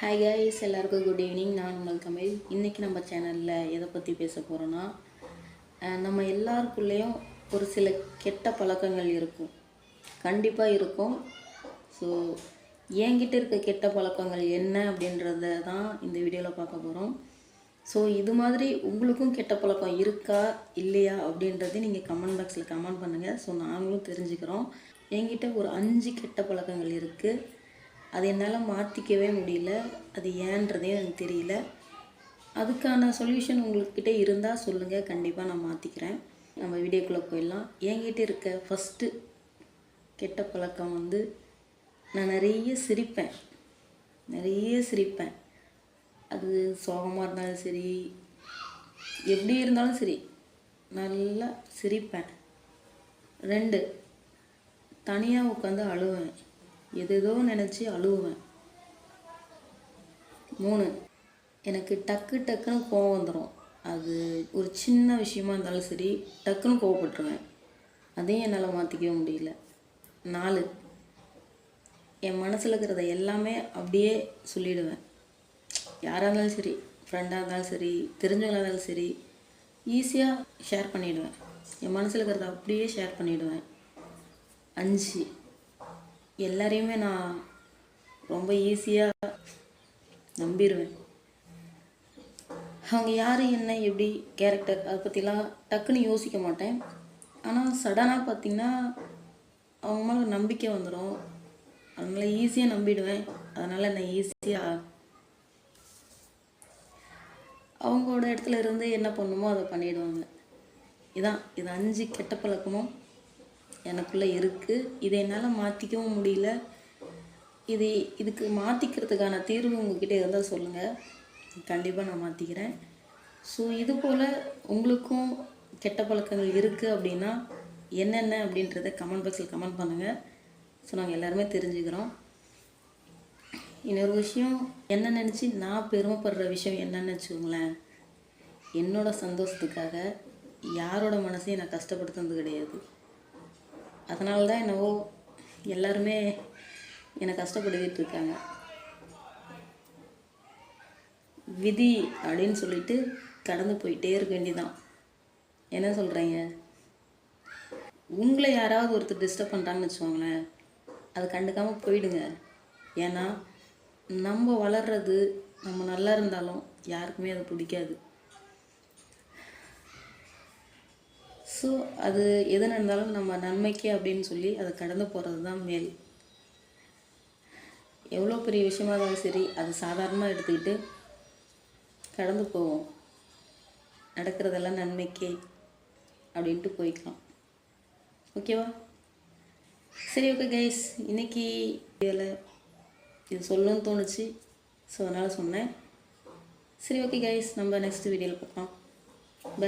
Hi guys எல்லாருக்கும் good evening நான் உங்கள் தமிழ் இன்றைக்கி நம்ம சேனலில் எதை பற்றி பேச போகிறோன்னா நம்ம எல்லாருக்குள்ளேயும் ஒரு சில கெட்ட பழக்கங்கள் இருக்கும். கண்டிப்பாக இருக்கும். ஸோ என்கிட்ட இருக்க கெட்ட பழக்கங்கள் என்ன அப்படின்றத தான் இந்த வீடியோவில் பார்க்க போகிறோம் ஸோ இது மாதிரி உங்களுக்கும் கெட்ட பழக்கம் இருக்கா இல்லையா அப்படின்றதை நீங்கள் கமெண்ட் பாக்ஸில் கமெண்ட் பண்ணுங்கள் ஸோ நாங்களும் தெரிஞ்சுக்கிறோம். என்கிட்ட ஒரு அஞ்சு கெட்ட பழக்கங்கள் இருக்குது அது என்னால் மாற்றிக்கவே முடியல. அது ஏன்றதே எனக்கு தெரியல. அதுக்கான சொல்யூஷன் உங்கள்கிட்ட இருந்தால் சொல்லுங்கள் கண்டிப்பாக நான் மாற்றிக்கிறேன் நம்ம வீடியோக்குள்ளே போயிடலாம். என்கிட்ட இருக்க ஃபஸ்ட்டு கெட்ட பழக்கம் வந்து நான் நிறைய சிரிப்பேன். நிறைய சிரிப்பேன். அது சோகமாக இருந்தாலும் சரி எப்படி இருந்தாலும் சரி நல்லா சிரிப்பேன். ரெண்டு தனியாக உட்காந்து அழுவேன். எதேதோ நினச்சி அழுவேன் மூணு எனக்கு டக்கு டக்குன்னு கோவம் வந்துடும் அது ஒரு சின்ன விஷயமா இருந்தாலும் சரி டக்குன்னு கோவப்பட்டுருவேன். அதையும் என்னால் மாற்றிக்கவே முடியல. நாலு என் மனசில் இருக்கிறத எல்லாமே அப்படியே சொல்லிடுவேன். யாராக இருந்தாலும் சரி ஃப்ரெண்டாக இருந்தாலும் சரி தெரிஞ்சவங்களாக இருந்தாலும் சரி ஈஸியாக ஷேர் பண்ணிவிடுவேன் என் மனசில் இருக்கிறத அப்படியே ஷேர் பண்ணிவிடுவேன் அஞ்சு எல்லாரையுமே நான் ரொம்ப ஈஸியாக நம்பிடுவேன் அவங்க யார் என்ன எப்படி கேரக்டர் அதை பற்றிலாம் டக்குன்னு யோசிக்க மாட்டேன். ஆனால் சடனாக பார்த்தீங்கன்னா அவங்க மேலே நம்பிக்கை வந்துடும் அதனால ஈஸியாக நம்பிடுவேன். அதனால் நான் ஈஸியாக அவங்களோட இடத்துல இருந்து என்ன பண்ணுமோ அதை பண்ணிடுவாங்க. இதான் இது அஞ்சு கெட்ட பழக்கமும். எனக்குள்ளே இருக்குது இதை என்னால் மாற்றிக்கவும் முடியல. இது இதுக்கு மாற்றிக்கிறதுக்கான தீர்வு உங்ககிட்ட இருந்தால் சொல்லுங்கள் கண்டிப்பாக நான் மாற்றிக்கிறேன் ஸோ இது போல் உங்களுக்கும் கெட்ட பழக்கங்கள் இருக்குது அப்படின்னா என்னென்ன அப்படின்றத கமெண்ட் பாக்ஸில் கமெண்ட் பண்ணுங்கள் ஸோ நாங்கள் எல்லாருமே தெரிஞ்சுக்கிறோம். இன்னொரு விஷயம் என்ன நினச்சி நான் பெருமைப்படுற விஷயம் என்னன்னு வச்சுக்கோங்களேன். என்னோடய சந்தோஷத்துக்காக யாரோட மனசையும் நான் கஷ்டப்படுத்துனது கிடையாது. அதனால தான் என்னவோ எல்லாருமே என்னை கஷ்டப்படுத்திட்டு இருக்காங்க விதி அப்படின்னு சொல்லிட்டு கடந்து போயிட்டே இருக்க வேண்டிதான் என்ன சொல்கிறீங்க உங்களை யாராவது ஒருத்தர் டிஸ்டர்ப் பண்ணுறாங்கன்னு வச்சுக்கோங்களேன் அதை கண்டுக்காமல் போயிடுங்க. ஏன்னா நம்ம வளர்றது நம்ம நல்லா இருந்தாலும் யாருக்குமே அது பிடிக்காது. ஸோ அது எது நடந்தாலும் நம்ம நன்மைக்கு அப்படின்னு சொல்லி அதை கடந்து போகிறது தான் மேல். எவ்வளோ பெரிய விஷயமா இருந்தாலும் சரி அது சாதாரணமாக எடுத்துக்கிட்டு கடந்து போவோம். நடக்கிறதெல்லாம் நன்மைக்கே அப்படின்ட்டு போய்க்கலாம். ஓகேவா சரி ஓகே கைஸ் இன்னைக்கு இதில் இது சொல்லணும்னு தோணுச்சு. ஸோ அதனால் சொன்னேன். சரி ஓகே கைஸ் நம்ம நெக்ஸ்ட் வீடியோவில் பார்க்கலாம். பை